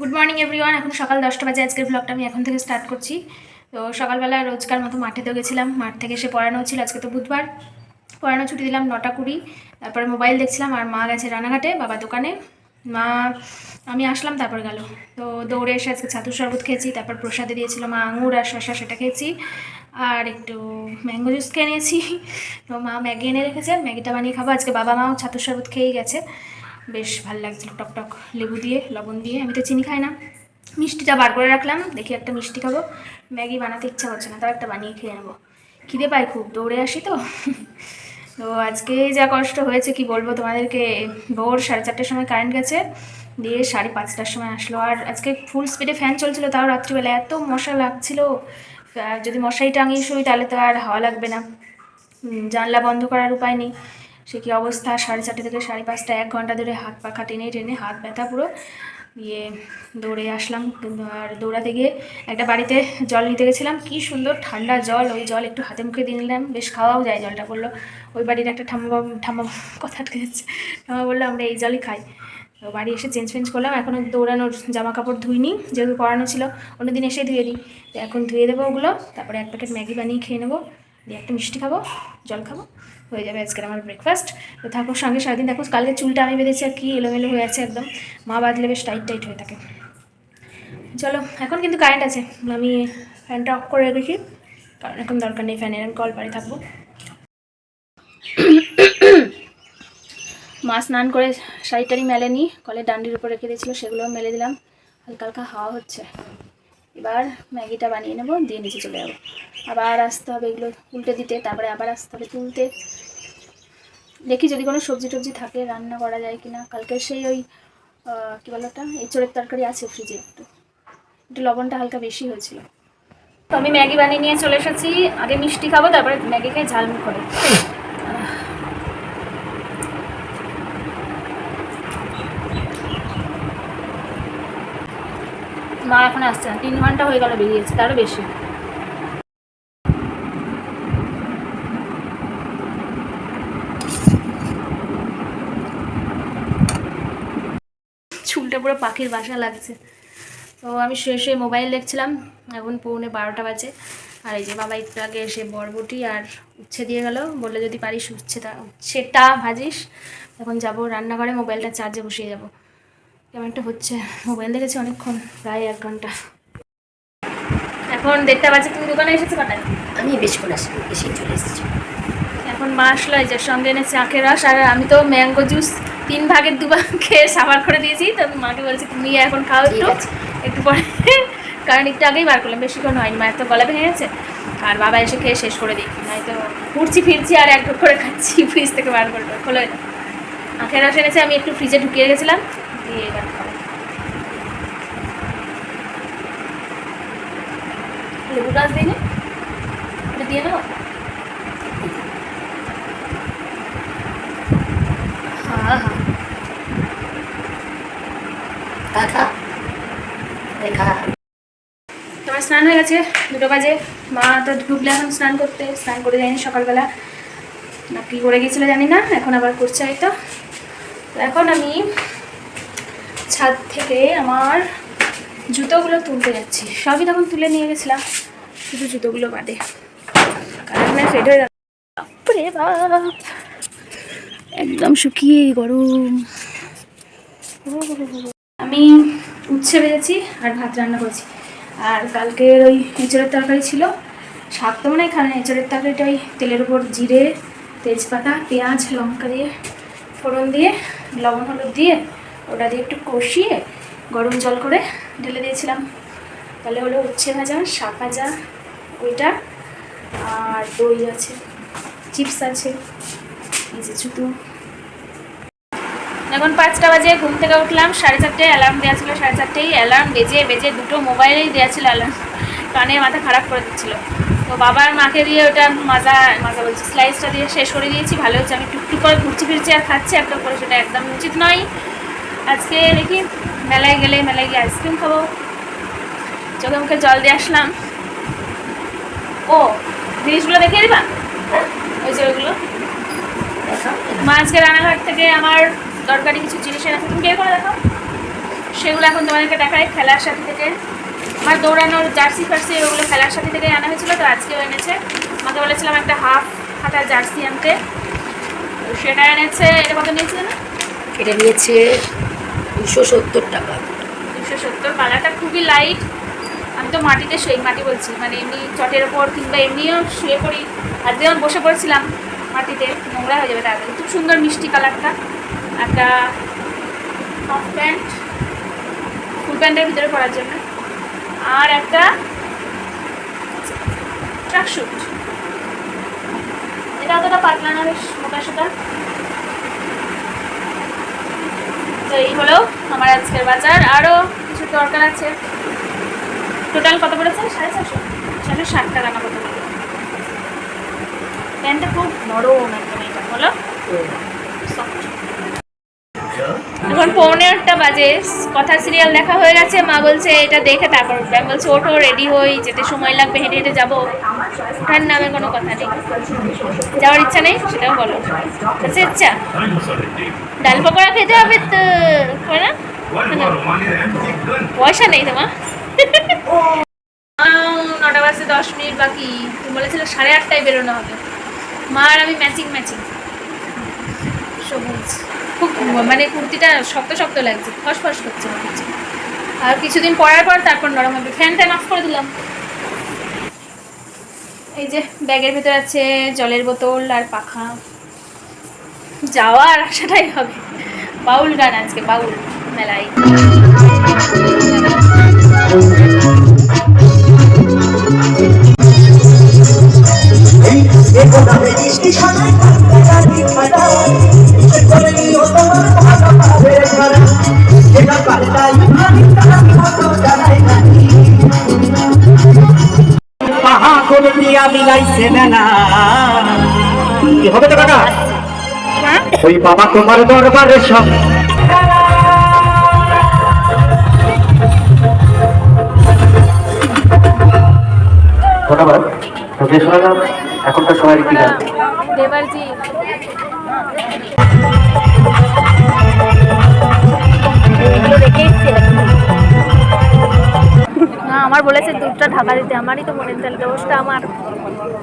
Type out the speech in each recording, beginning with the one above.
Good morning everyone এখন সকাল দশটা বাজে। আজকের ব্লগটা আমি এখন থেকে স্টার্ট করছি। তো সকালবেলা রোজকার মতো মাঠেতেও গেছিলাম। মাঠ থেকে এসে পড়ানো ছিল আজকে তো বুধবার। পড়ানো ছুটি দিলাম নটা কুড়ি। তারপরে মোবাইল দেখছিলাম আর মা গেছে রানাঘাটে বাবা দোকানে। মা, আমি আসলাম, তারপর গেল। তো দৌড়ে এসে আজকে ছাতুর শরবত খেয়েছি, তারপর প্রসাদে দিয়েছিল মা আঙুর আর শশা সেটা খেয়েছি। আর একটু ম্যাঙ্গো জুস খেয়ে নিয়েছি। তো মা ম্যাগি এনে রেখেছে, ম্যাগিটা বানিয়ে খাব। আজকে বাবা মাও ছাতুর শরবত খেয়েই গেছে। বেশ ভালো লাগছিল, টক টক লেবু দিয়ে, লবণ দিয়ে। আমি তো চিনি খাই না। মিষ্টিটা বার করে রাখলাম, দেখি একটা মিষ্টি খাব। ম্যাগি বানাতে ইচ্ছা করছে না, তাও একটা বানিয়ে খেয়ে নেব। খিদে পাই খুব, দৌড়ে আসি তো। তো আজকে যা কষ্ট হয়েছে, কি বলব তোমাদেরকে, ভোর সাড়ে চারটের সময় কারেন্ট গেছে, দিয়ে সাড়ে পাঁচটার সময় আসলো। আর আজকে ফুল স্পিডে ফ্যান চলছিল, তাও রাত্রিবেলা এত মশা লাগছিল। যদি মশারি টাঙিয়ে শুই, তাহলে তো আর হাওয়া লাগবে না। জানলা বন্ধ করার উপায় নেই। সে কি অবস্থা? সাড়ে চারটে থেকে সাড়ে পাঁচটা, এক ঘণ্টা ধরে হাত পাখা টেনে টেনে হাত ব্যথা পুরো। দিয়ে দৌড়ে আসলাম। আর দৌড়াতে গিয়ে একটা বাড়িতে জল নিতে গেছিলাম। কি সুন্দর ঠান্ডা জল, ওই জল একটু হাতে মুখে দিয়ে নিলাম। বেশ খাওয়াও যায় জলটা বলল। ওই বাড়ির একটা ঠাম্মা ঠাম্মা কথা আটকে যাচ্ছে ঠাম্মা বলল, আমরা এই জলই খাই। তো বাড়ি এসে চেঞ্জ ফেঞ্জ করলাম। এখনও দৌড়ানোর জামা কাপড় ধুইনি, যেহেতু পরানো ছিল। অন্যদিন এসে ধুয়ে দিই। তো এখন ধুয়ে দেবো ওগুলো। তারপরে এক প্যাকেট ম্যাগি বানিয়ে খেয়ে নেব। দিয়ে একটা মিষ্টি খাব, জল খাব, হয়ে যাবে আজকের আমার ব্রেকফাস্ট তো থাকুক সঙ্গে সারাদিন দেখো, কালকে চুলটা আমি বেঁধেছি আর কি এলোমেলো হয়ে আছে একদম। মা বাঁধলে বেশ টাইট টাইট হয়ে থাকে। চলো, এখন কিন্তু কারেন্ট আছে। আমি ফ্যানটা অফ করে রেখেছি, কারণ এখন দরকার নেই ফ্যানের আমি কল পারে থাকব। মা স্নান করে শাড়ি টাড়ি মেলেনি কলের ডান্ডির উপর রেখে দিয়েছিল, সেগুলোও মেলে দিলাম। হালকা হালকা হাওয়া হচ্ছে। এবার ম্যাগিটা বানিয়ে নেব, দিয়ে নিচে চলে যাব। আবার আসতে হবে এগুলো উল্টে দিতে, তারপরে আবার আসতে হবে তুলতে। দেখি যদি কোনো সবজি টবজি থাকে, রান্না করা যায় কিনা। কালকে সেই ওই কী বলো ওটা? এঁচড়ের তরকারি আছে ফ্রিজে একটু। একটু লবণটা হালকা বেশি হয়েছিল। তো আমি ম্যাগি বানিয়ে নিয়ে চলে এসেছি। আগে মিষ্টি খাব, তারপরে ম্যাগি খাই ঝালমুখ করে মা এখন আসছে না, তিন ঘণ্টা হয়ে গেল বেরিয়েছে তারও বেশি চুলটা পুরো পাখির বাসা লাগছে। তো আমি শুয়ে শুয়ে মোবাইল দেখছিলাম এখন পৌনে বারোটা বাজে। আর এই যে বাবা একটু আগে এসে বরবটি আর উচ্ছে দিয়ে গেল বললে যদি পারিস উচ্ছেটা উচ্ছেটা ভাজিস। এখন যাব রান্নাঘরে মোবাইলটা চার্জে বসিয়ে যাব। কেমন একটা হচ্ছে। মোবাইল দেখেছি অনেকক্ষণ প্রায় এক ঘণ্টা। এখন দেড়টা বাজে তুমি দোকানে এসেছ কটায় আমি বেশিক্ষণ আসি এসে চলে এসেছি। এখন মা আসলো এই যে সঙ্গে এনেছে আখের রস আর আমি তো ম্যাঙ্গো জুস তিন ভাগের দুভাগ খেয়ে সাবার করে দিয়েছি। তো মাকে বলছি তুমি এখন খাও একটু। একটু পরে কারণ একটু আগেই বার করলাম বেশিক্ষণ হয়নি মায়ের তো গলা ভেঙে গেছে। আর বাবা এসে খেয়ে শেষ করে দিই। নয়তো ঘুরছি ফিরছি আর এক করে খাচ্ছি ফ্রিজ থেকে বার করে খোলো আখের রস এনেছে আমি একটু ফ্রিজে ঢুকিয়ে গেছিলাম দিয়ে এবার লেবু গাছ দিই এটা দিয়ে নেব হ্যাঁ হ্যাঁ। তোমার স্নান হয়ে গেছে, দুটো বাজে। মা তো ঢুকলে এখন স্নান করতে, স্নান করে যায়নি সকালবেলা। না কি করে গেছিল জানি না, এখন আবার করছে হয়তো। এখন আমি ছাদ থেকে আমার জুতোগুলো তুলতে যাচ্ছি। সবই তখন তুলে নিয়ে গেছিলাম, শুধু জুতোগুলো বাদে। কারণ ফেড হয়ে বাপরে বাপ! একদম শুকিয়ে গরম। আমি উচ্ছে ভেজেছি আর ভাত রান্না করেছি। আর কালকের ওই এঁচড়ের তরকারি ছিল। শাক তো মনে হয় খানে এঁচড়ের তরকারিটা ওই তেলের উপর জিরে, তেজপাতা, পেঁয়াজ, লঙ্কা দিয়ে ফোড়ন দিয়ে, লবণ হলুদ দিয়ে, ওটা দিয়ে একটু কষিয়ে গরম জল করে ঢেলে দিয়েছিলাম। তাহলে হলো উচ্ছে ভাজা, শাক ভাজা, ওইটা আর দই আছে, চিপস আছে, এই যে এখন পাঁচটা বাজে, ঘুম থেকে উঠলাম, সাড়ে চারটে অ্যালার্ম দেওয়া ছিল, সাড়ে চারটেই অ্যালার্ম বেজে বেজে দুটো মোবাইলেই দেওয়া ছিল অ্যালার্ম কানে মাথা খারাপ করে দিচ্ছিল। তো বাবার মাকে দিয়ে ওটা মাজা মাজা বলছি স্লাইসটা দিয়ে শেষ করে দিয়েছি, ভালো হচ্ছে আমি টুকটুক করে ঘুরছি ফিরছি আর খাচ্ছি একটা করে সেটা একদম উচিত নয়। আজকে দেখি, মেলায় গেলে মেলায় গিয়ে আইসক্রিম খাব। চোখে মুখে জল দিয়ে আসলাম। ও, জিনিসগুলো দেখিয়ে দিবা? ওই যে ওইগুলো। মা আজকে রানাঘাট থেকে আমার দরকারি কিছু জিনিস এনেছে তুমি কে করে দেখাও? সেগুলো এখন তোমাদেরকে দেখায় খেলার সাথে থেকে। আমার দৌড়ানোর জার্সি ফার্সি ওগুলো খেলার সাথে থেকে আনা হয়েছিল তো আজকেও এনেছে। আমাকে বলেছিলাম একটা হাফ হাতার জার্সি আনতে। সেটা এনেছে এটা কত নিয়েছিল না এটা নিয়েছে দুশো সত্তর টাকা। দুশো সত্তর কালারটা খুবই লাইট আমি তো মাটিতে শুই মাটি বলছি মানে এমনি চটের ওপর কিংবা এমনিও শুয়ে পড়ি। আর যেমন বসে পড়ছিলাম মাটিতে নোংরা হয়ে যাবে তাড়াতাড়ি। খুব সুন্দর মিষ্টি কালারটা একটা হাফ প্যান্ট ফুল প্যান্টের ভিতরে পরার জন্য। আর একটা ট্রাকশুট এটা অতটা পাতলা না বেশ মোটা সোটা তো এই হলো আমার আজকের বাজার। আরও কিছু দরকার আছে? টোটাল কত পড়েছে? সাড়ে চারশো। ছশো ষাট টাকা না কত প্যান্টটা খুব নরম একদম এটা বলো soft। এখন পৌনেরটা বাজে। কথা সিরিয়াল দেখা হয়ে গেছে, মা বলছে, এটা দেখে তারপর আমি বলছি, ওঠো রেডি হই, যেতে সময় লাগবে, হেঁটে হেঁটে যাব। ওঠার নামে কোনো কথা নেই। যাওয়ার ইচ্ছা নেই, সেটাও বলো। আচ্ছা ইচ্ছা ডাল পকোড়া খেতে হবে তো পয়সা নেই তোমার নটা বাজতে দশ মিনিট বাকি। তুমি বলেছিলে সাড়ে আটটায় বেরোনো হবে। মা আর আমি ম্যাচিং ম্যাচিং। সবুজ। খুব মানে কুর্তিটা শক্ত শক্ত লাগছে ফসফস করছে আর কিছুদিন পরার পর তারপর নরম হবে। ফ্যান ট্যান অফ করে দিলাম। এই যে ব্যাগের ভেতর আছে জলের বোতল আর পাখা। যাওয়া আর আসাটাই হবে। বাউল গান আজকে, বাউল মেলায়। পাহা মিলাইছে না। কি হবে তো কাকা? হ্যাঁ? ওই বাবা তোমার দরবারে সব। ধন্যবাদ তোকে শোনালাম এখনকার সময় কি গান? দেবারজি। আমার বলেছে দুধটা ঢাকা দিতে আমারই তো মনের চাল দোষটা আমার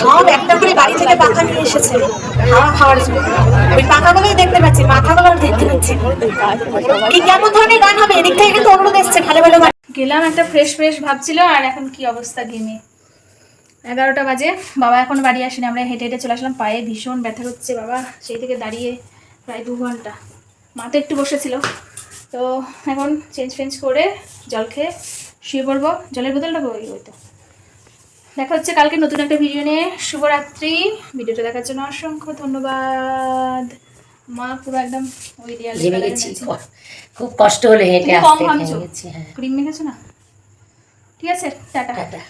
সব একটা করে বাড়ি থেকে পাখা নিয়ে এসেছে। খাওয়া খাওয়ার জন্য। ওই পাখাগুলোই দেখতে পাচ্ছি, মাথাগুলো দেখতে পাচ্ছি। কি কেমন ধরনের গান হবে? এদিক থেকে কিন্তু অনুরোধ এসছে, ভালো ভালো গেলাম, একটা ফ্রেশ ফ্রেশ ভাবছিল, আর এখন কি অবস্থা গেমে? এগারোটা বাজে, বাবা এখন বাড়ি আসেনি, আমরা হেঁটে হেঁটে চলে আসলাম, পায়ে ভীষণ ব্যথা হচ্ছে বাবা, সেই থেকে দাঁড়িয়ে প্রায় দু ঘণ্টা। মা তো একটু বসেছিল। তো এখন চেঞ্জ ফেঞ্জ করে জল খেয়ে শুয়ে পড়ব। জলের বোতলটা ওই তো। দেখা হচ্ছে কালকে নতুন একটা ভিডিও নিয়ে। শুভরাত্রি। ভিডিওটা দেখার জন্য অসংখ্য ধন্যবাদ। মা পুরো একদম ওই দেয়ালে গেছি। খুব কষ্ট হলো হেঁটে আসতে হ্যাঁ। ক্রিম মেখেছো না? ঠিক আছে টাটা। টাটা।